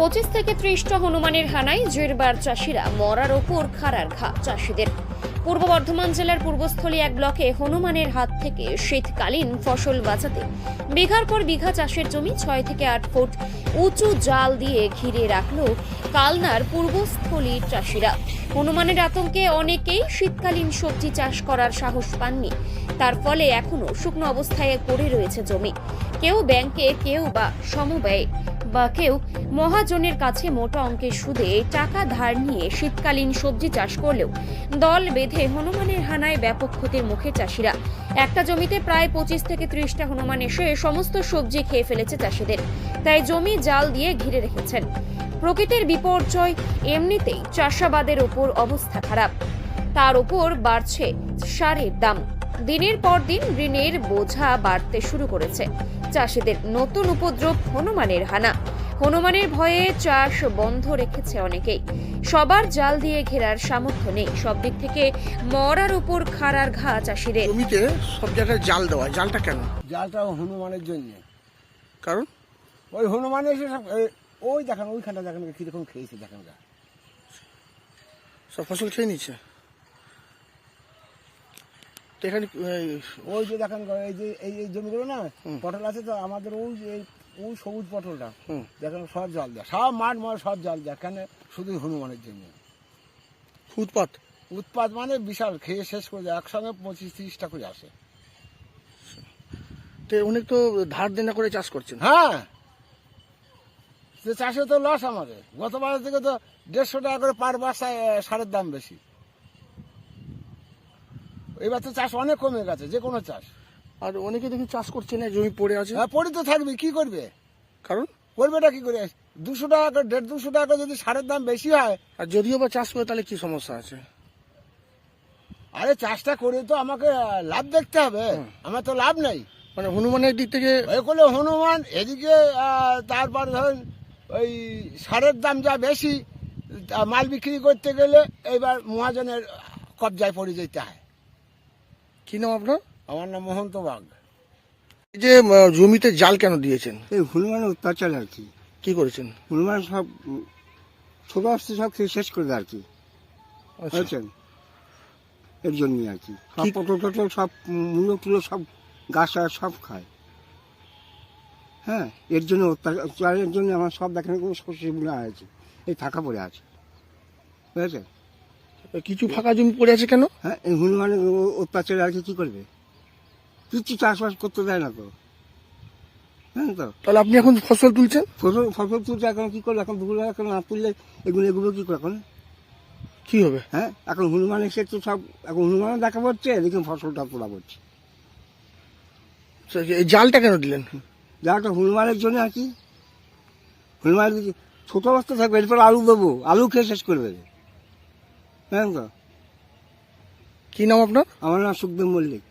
পঁচিশ থেকে ত্রিশটা হনুমানের হানায় জেরবার চাষিরা মরার ওপর খাড়ার ঘা চাষিদের। পূর্ব বর্ধমান জেলার পূর্বস্থলী এক ব্লকে হনুমানের হাত থেকে শীতকালীন ফসল বাঁচাতে বিঘার পর বিঘা চাষের জমি ছয় থেকে আট ফুট উঁচু জাল দিয়ে ঘিরে রাখল কালনার পূর্বস্থলীর চাষিরা। হনুমানের আতঙ্কে অনেকেই শীতকালীন সবজি চাষ করার সাহস পাননি। তার ফলে এখনও শুকনো অবস্থায় পড়ে রয়েছে জমি। কেউ ব্যাংকে, কেউ বা সমব্যয় বা কেউ মহাজনের কাছে মোটা অঙ্কের সুদে টাকা ধার নিয়ে শীতকালীন সবজি চাষ করলেও দল বেঁধে হনুমানের হানায় ব্যাপক ক্ষতির মুখে চাষিরা। একটা জমিতে প্রায় পঁচিশ থেকে ত্রিশটা হনুমান এসে সমস্ত সবজি খেয়ে ফেলেছে চাষিদের। তাই জমি জাল দিয়ে ঘিরে রেখেছেন। প্রকৃতির বিপর্যয় এমনিতেই চাষাবাদের ওপর অবস্থা খারাপ। তার উপর বাড়ছে সারের দাম। দিনের পর দিন ঋণের বোঝা বাড়তে শুরু করেছে। চাষিদের নতুন উপদ্রব হনুমানের হানা। হনুমানের ভয়ে চাষ বন্ধ রেখেছে অনেকেই। সবার জাল দিয়ে ঘেরার সামর্থ্য নেই। সব দিক থেকে মরার উপর খাড়ার ঘা চাষিদের। জমিতে সব জায়গায় জাল দেওয়া জালটা কেন? জালটা হনুমানের জন্য। কারণ? ওই হনুমান এসে সব এ- ওই দেখেন ওইখানটা দেখেন কীরকম খেয়েছে দেখেন গা। সব ফসল খেয়ে নিচ্ছে? তো এখানে ওই যে দেখেন এই যে এই এই জমিগুলো না পটল আছে তো আমাদের ওই যে এই ওই সবুজ পটলটা। দেখেন সব জল দেয়। সব মাঠ মাঠ সব জল দেয় কেন? শুধু হনুমানের জন্য। ফুটপাত উৎপাদ মানে বিশাল খেয়ে শেষ করে দেয় একসঙ্গে পঁচিশ তিরিশটা করে আসে। তো অনেক তো ধার দেনা করে চাষ করছেন। হ্যাঁ। সে চাষে তো লস আমাদের। গতবার থেকে তো দেড়শো টাকা করে পার বাসায় সারের দাম বেশি। এবার তো চাষ অনেক কমে গেছে যে কোনো চাষ। আর অনেকে দেখি চাষ করছে না জমি পড়ে আছে। হ্যাঁ পড়ে তো থাকবে কি করবে? কারণ? করবেটা কি করে? দুশো টাকা করে দেড় দুশো টাকা যদি সারের দাম বেশি হয় আর যদিও বা চাষ করে তাহলে কি সমস্যা আছে? আরে চাষটা করে তো আমাকে লাভ দেখতে হবে আমার তো লাভ নেই। মানে হনুমানের দিক থেকে করলে হনুমান এদিকে তারপর ধরুন ওই সারের দাম যা বেশি মাল বিক্রি করতে গেলে এইবার মহাজনের কবজায় পড়ে যেতে হয়। কি নাম আপনার? আমার নাম মহন্ত বাগ। এই যে আহ, জমিতে জাল কেন দিয়েছেন? এই হনুমানের অত্যাচার আর কি। কি করেছেন? হনুমান সব উম, ছোট আসতে সব খেয়ে শেষ করে দেয় আর কি। আচ্ছা। বুঝছেন এর জন্যই আর কি। সব কি- পটল টটল সব মূলো টুলো সব গাছ টাছ সব খায়। হ্যাঁ এর জন্য অত্যাচারের জন্য আমার সব দেখেন কোনো শস্যগুলো আছে এই থাকা পড়ে আছে। বুঝেছেন কিছু ফাঁকা জমি পড়ে আছে কেন? হ্যাঁ এই অত্যাচার আর কি কী করবে? কিচ্ছু চাষবাস করতে দেয় না তো। হ্যাঁ তো। তাহলে আপনি এখন ফসল তুলছেন? ফসল ফসল তুলছে এখন কি করবে? এখন দুপুরে এখন না তুললে এগুলো এগুলো কি করে এখন? কি হবে? হ্যাঁ এখন হনুমান এসে তো সব এখন হনুমানও দেখা পড়ছে এদিকে ফসলটা তোলা পড়ছে এই জালটা কেন দিলেন? জালটা হনুমানের জন্য আর কি? হনুমান ছোট অবস্থা থাকবে এরপর আলু দেবো আলু খেয়ে শেষ করে দেবে তো কি নাম আপনার? আমার নাম সুখদেব মল্লিক।